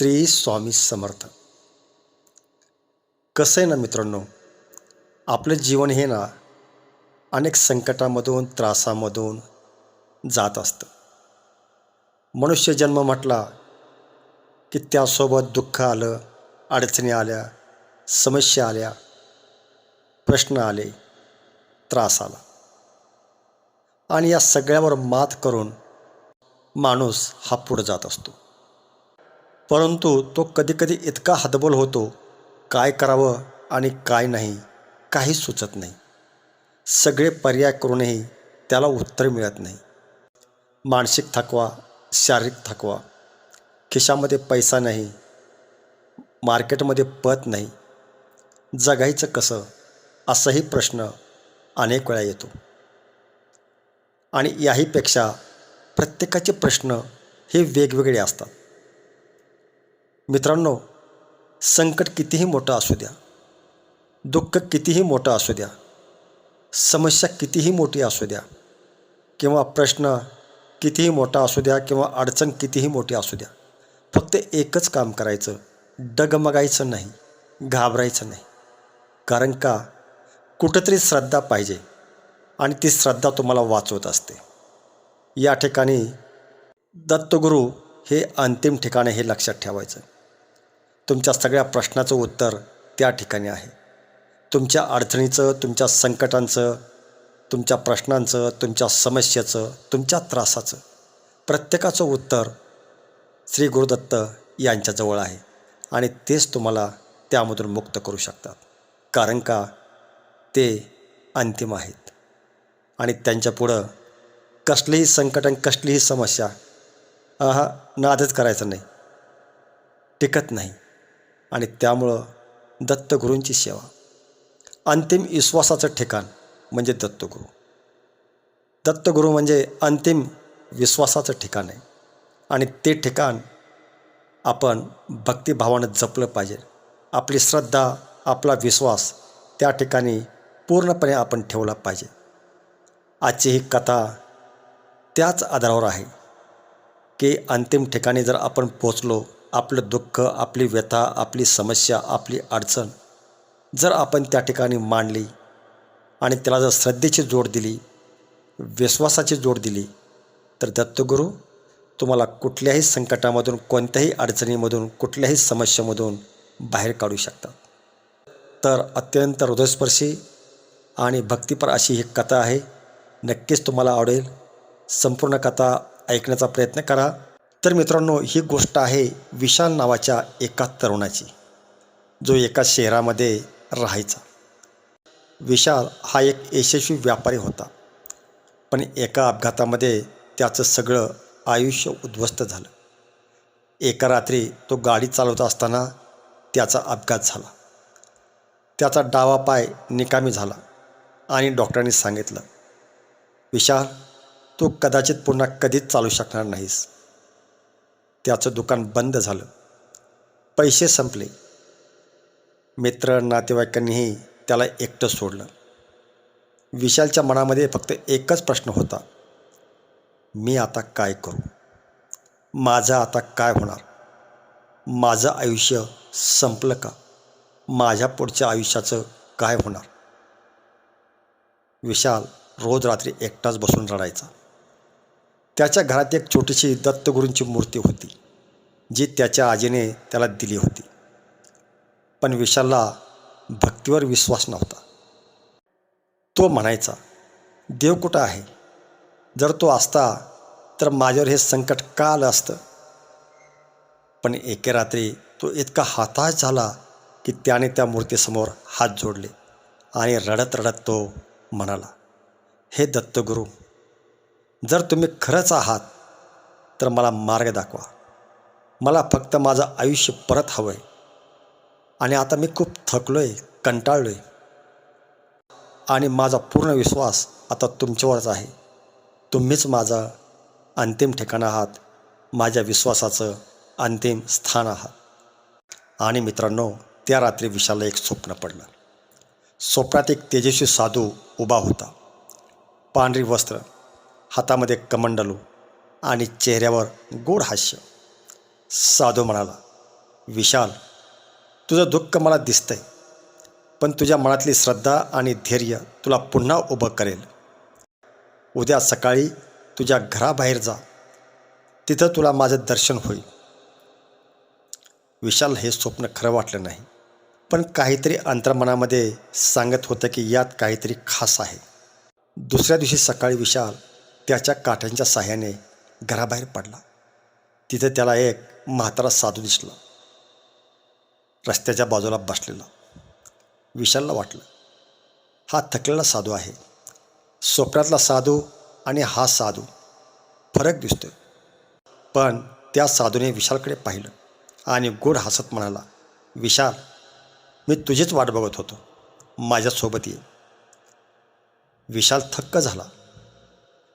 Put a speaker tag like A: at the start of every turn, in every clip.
A: श्री स्वामी समर्थ. कसं आहे ना मित्रांनो आपलं जीवन हे ना अनेक संकटामधून त्रासामधून जात असतं. मनुष्य जन्म म्हटला की त्यासोबत दुःख आलं अडचणी आल्या समस्या आल्या प्रश्न आले त्रास आला. आणि या सगळ्यावर मात करून माणूस हा पुढं जात असतो. परंतु तो कधीकधी इतका हतबल होतो काय करावं आणि काय नाही काही सुचत नाही. सगळे पर्याय करूनही त्याला उत्तर मिळत नाही. मानसिक थकवा शारीरिक थकवा खिशामध्ये पैसा नाही मार्केटमध्ये पत नाही जगायचं कसं असाही प्रश्न अनेक वेळा येतो. आणि याहीपेक्षा प्रत्येकाचे प्रश्न हे वेगवेगळे असतात. मित्रांनो संकट कितीही मोठं असू द्या दुःख कितीही मोठं असू द्या समस्या कितीही मोठी असू द्या किंवा प्रश्न कितीही मोठा असू द्या किंवा अडचण कितीही मोठी असू द्या फक्त एकच काम करायचं डगमगायचं नाही घाबरायचं नाही. कारण का? कुठंतरी श्रद्धा पाहिजे आणि ती श्रद्धा तुम्हाला वाचवत असते. या ठिकाणी दत्तगुरू हे अंतिम ठिकाण हे लक्षात ठेवायचं. तुमच्या सगळ्या प्रश्नाचं उत्तर त्या ठिकाणी आहे. तुमच्या अडचणीचं तुमच्या संकटांचं तुमच्या प्रश्नांचं तुमच्या समस्येचं तुमच्या त्रासाचं प्रत्येकाचं उत्तर श्री गुरुदत्त यांच्याजवळ आहे आणि तेच तुम्हाला त्यामधून मुक्त करू शकतात. कारण का? ते अंतिम आहेत. आणि त्यांच्यापुढं कसलीही संकट आणि कसलीही समस्या हा नादच करायचं नाही. टिकत नाही. आणि त्यामुळं दत्तगुरूंची सेवा. अंतिम विश्वासाचं ठिकाण म्हणजे दत्तगुरू. दत्तगुरू म्हणजे अंतिम विश्वासाचं ठिकाण आहे. आणि ते ठिकाण आपण भक्तिभावानं जपलं पाहिजे. आपली श्रद्धा आपला विश्वास त्या ठिकाणी पूर्णपणे आपण ठेवला पाहिजे. आजची ही कथा त्याच आधारावर आहे की अंतिम ठिकाणी जर आपण पोचलो आपलं दुःख आपली व्यथा आपली समस्या आपली अडचण जर आपण त्या ठिकाणी मांडली आणि त्याला जर श्रद्धेची जोड दिली विश्वासाची जोड दिली तर दत्तगुरू तुम्हाला कुठल्याही संकटामधून कोणत्याही अडचणीमधून कुठल्याही समस्येमधून बाहेर काढू शकतात तर अत्यंत हृदयस्पर्शी आणि भक्तिपर अशी ही कथा आहे. नक्कीच तुम्हाला आवडेल. संपूर्ण कथा ऐकण्याचा प्रयत्न करा. तर मित्रांनो ही गोष्ट आहे विशाल नावाच्या एका तरुणाची जो एका शहरामध्ये राहायचा. विशाल हा एक यशस्वी व्यापारी होता पण एका अपघातामध्ये त्याचं सगळं आयुष्य उद्ध्वस्त झालं. एका रात्री तो गाडी चालवत असताना त्याचा अपघात झाला. त्याचा डावा पाय निकामी झाला आणि डॉक्टरांनी सांगितलं विशाल तू कदाचित पुन्हा कधीच चालू शकणार नाहीस. त्याचं दुकान बंद झालं. पैसे संपले. मित्र नातेवाईकांनीही त्याला एकटं सोडलं. विशालच्या मनामध्ये फक्त एकच प्रश्न होता. मी आता काय करू? माझं आता काय होणार? माझं आयुष्य संपलं का? माझ्या पुढच्या आयुष्याचं काय होणार? विशाल रोज रात्री एकटाच बसून रडायचा. त्याच्या घरात एक छोटीशी दत्तगुरूंची मूर्ती होती जी त्याच्या आजीने त्याला दिली होती. पण विशालला भक्तीवर विश्वास नव्हता. तो म्हणायचा देव कुठं आहे? जर तो असता तर माझ्यावर हे संकट का आलं असतं? पण एके रात्री तो इतका हताश झाला की त्याने त्या मूर्तीसमोर हात जोडले आणि रडत रडत तो म्हणाला हे दत्तगुरू जर तुम्ही खरंच आहात तर मला मार्ग दाखवा. मला फक्त माझं आयुष्य परत हवं आहे आणि आता मी खूप थकलो आहे कंटाळलो आहे आणि माझा पूर्ण विश्वास आता तुमच्यावरच आहे. तुम्हीच माझा अंतिम ठिकाण आहात. माझ्या विश्वासाचं अंतिम स्थान आहात. आणि मित्रांनो त्या रात्री विशालला एक स्वप्न पडलं. स्वप्नात एक तेजस्वी साधू उभा होता. पांढरी वस्त्र हातामध्ये कमंडलू आणि चेहऱ्यावर गोड हास्य. साधू म्हणाला विशाल तुझं दुःख मला दिसतंय पण तुझ्या मनातली श्रद्धा आणि धैर्य तुला पुन्हा उभं करेल. उद्या सकाळी तुझ्या घराबाहेर जा. तिथं तुला माझं दर्शन होईल. विशाल हे स्वप्न खरं वाटलं नाही पण काहीतरी अंतर्मनामध्ये सांगत होतं की यात काहीतरी खास आहे. दुसऱ्या दिवशी सकाळी विशाल त्याच्या काठ्यांच्या साह्याने घराबाहेर पडला. तिथे त्याला एक म्हातारा साधू दिसला. रस्त्याच्या बाजूला बसलेला. विशालला वाटलं. हा थकलेला साधू आहे. स्वप्नातला साधू आणि हा साधू. फरक दिसतोय. पण त्या साधूने विशालकडे पाहिलं आणि गोड हसत म्हणाला विशाल मी तुझीच वाट बघत होतो. माझ्यासोबत ये. विशाल थक्क झाला.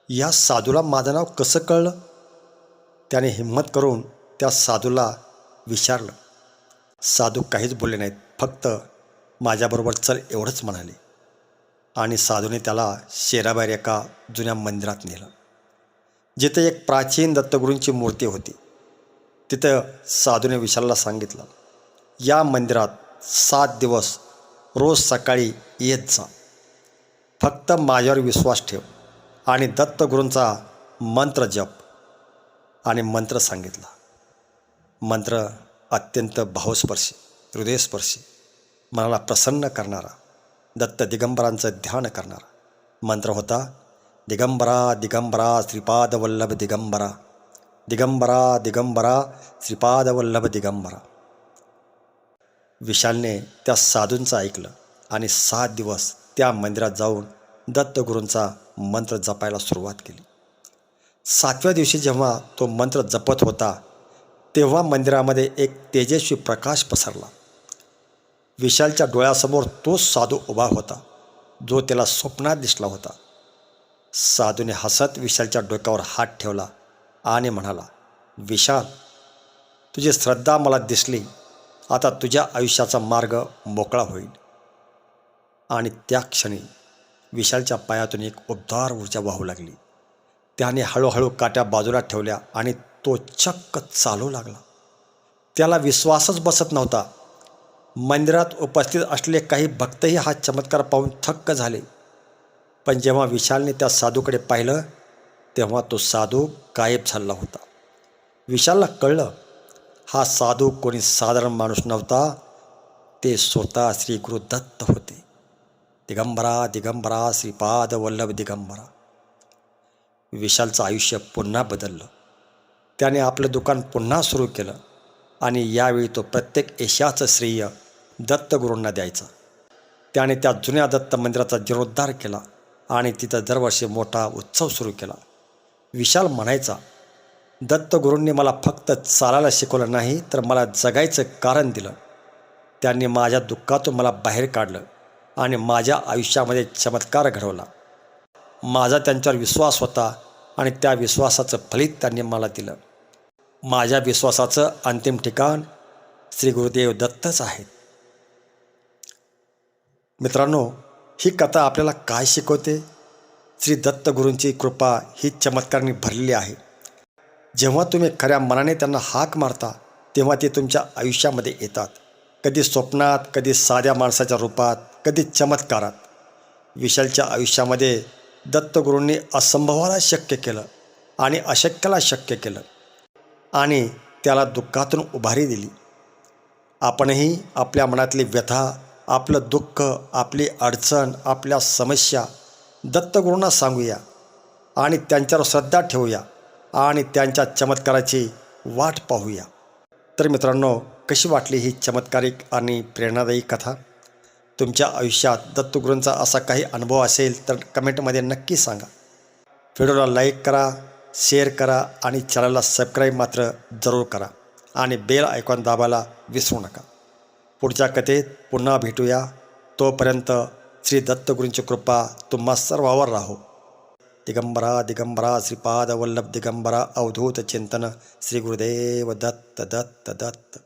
A: या साधूला माझं नाव कसं कळलं? त्याने हिंमत करून त्या साधूला विचारलं. साधू काहीच बोलले नाहीत फक्त माझ्याबरोबर चल एवढंच म्हणाले. आणि साधूने त्याला शेराबाहेर एका जुन्या मंदिरात नेलं जिथे एक प्राचीन दत्तगुरूंची मूर्ती होती. तिथं साधूने विशालला सांगितलं या मंदिरात सात दिवस रोज सकाळी येत जा. फक्त माझ्यावर विश्वास ठेव. आणि दत्तगुरूंचा मंत्र जप आणि मंत्र सांगितला. मंत्र अत्यंत भावस्पर्शी हृदयस्पर्शी मनाला प्रसन्न करणारा दत्त दिगंबरांचं ध्यान करणारा. मंत्र होता दिगंबरा दिगंबरा श्रीपादवल्लभ दिगंबरा. दिगंबरा दिगंबरा श्रीपादवल्लभ दिगंबरा. विशालने त्या साधूंचं ऐकलं आणि सात दिवस त्या मंदिरात जाऊन दत्तगुरूंचा मंत्र जपायला सुरुवात केली. सातव्या दिवशी जेव्हा तो मंत्र जपत होता तेव्हा मंदिरामध्ये एक तेजस्वी प्रकाश पसरला. विशालच्या डोळ्यासमोर तोच साधू उभा होता जो त्याला स्वप्नात दिसला होता. साधूने हसत विशालच्या डोक्यावर हात ठेवला आणि म्हणाला विशाल तुझी श्रद्धा मला दिसली. आता तुझ्या आयुष्याचा मार्ग मोकळा होईल. आणि त्या क्षणी विशालच्या पायातून एक उबदार ऊर्जा वाहू लागली. त्याने हळूहळू काट्या बाजूला ठेवल्या आणि तो चक्क चालू लागला. त्याला विश्वासच बसत नव्हता. मंदिरात उपस्थित असलेले काही भक्तही हा चमत्कार पाहून थक्क झाले. पण जेव्हा विशालने त्या साधूकडे पाहिलं तेव्हा तो साधू गायब झाला होता. विशालला कळलं हा साधू कोणी साधारण माणूस नव्हता ते स्वतः श्री गुरुदत्त होते. दिगंबरा दिगंबरा श्रीपाद वल्लभ दिगंबरा. विशालचं आयुष्य पुन्हा बदललं. त्याने आपलं दुकान पुन्हा सुरू केलं आणि यावेळी तो प्रत्येक एशियाचं श्रेय दत्तगुरूंना द्यायचा. त्याने त्या जुन्या दत्त मंदिराचा जीर्णोद्धार केला आणि तिथं दरवर्षी मोठा उत्सव सुरू केला. विशाल म्हणायचा दत्तगुरूंनी मला फक्त चालायला शिकवलं नाही तर मला जगायचं कारण दिलं. त्यांनी माझ्या दुःखातून मला बाहेर काढलं. आणि माझ्या आयुष्यामध्ये चमत्कार घडवला. माझा त्यांच्यावर विश्वास होता आणि त्या विश्वासाचं फलित त्यांनी मला दिलं. माझ्या विश्वासाचं अंतिम ठिकाण श्री गुरुदेव दत्तच आहेत. मित्रांनो ही कथा आपल्याला काय शिकवते? श्री दत्तगुरूंची कृपा ही चमत्काराने भरलेली आहे. जेव्हा तुम्ही खऱ्या मनाने त्यांना हाक मारता तेव्हा ते तुमच्या आयुष्यामध्ये येतात. कधी स्वप्नात कधी साध्या माणसाच्या रूपात कधी चमत्कारात. विशालच्या आयुष्यामध्ये दत्तगुरूंनी असंभवाला शक्य केलं आणि अशक्याला शक्य केलं आणि त्याला दुःखातून उभारी दिली. आपणही आपल्या मनातली व्यथा आपलं दुःख आपली अडचण आपल्या समस्या दत्तगुरूंना सांगूया आणि त्यांच्यावर श्रद्धा ठेवूया आणि त्यांच्या चमत्काराची वाट पाहूया. तर मित्रांनो कशी वाटली ही चमत्कारिक आणि प्रेरणादायी कथा? तुमच्या आयुष्यात दत्तगुरूंचा असा काही अनुभव असेल तर कमेंटमध्ये नक्की सांगा. व्हिडिओला लाईक करा शेअर करा आणि चॅनलला सबस्क्राईब मात्र जरूर करा आणि बेल आयकॉन दाबायला विसरू नका. पुढच्या कथेत पुन्हा भेटूया. तोपर्यंत श्री दत्तगुरूंची कृपा तुम्हा सर्वावर राहो. दिगंबरा दिगंबरा श्रीपाद वल्लभ दिगंबरा अवधूत चिंतन श्री गुरुदेव दत्त दत्त दत्त.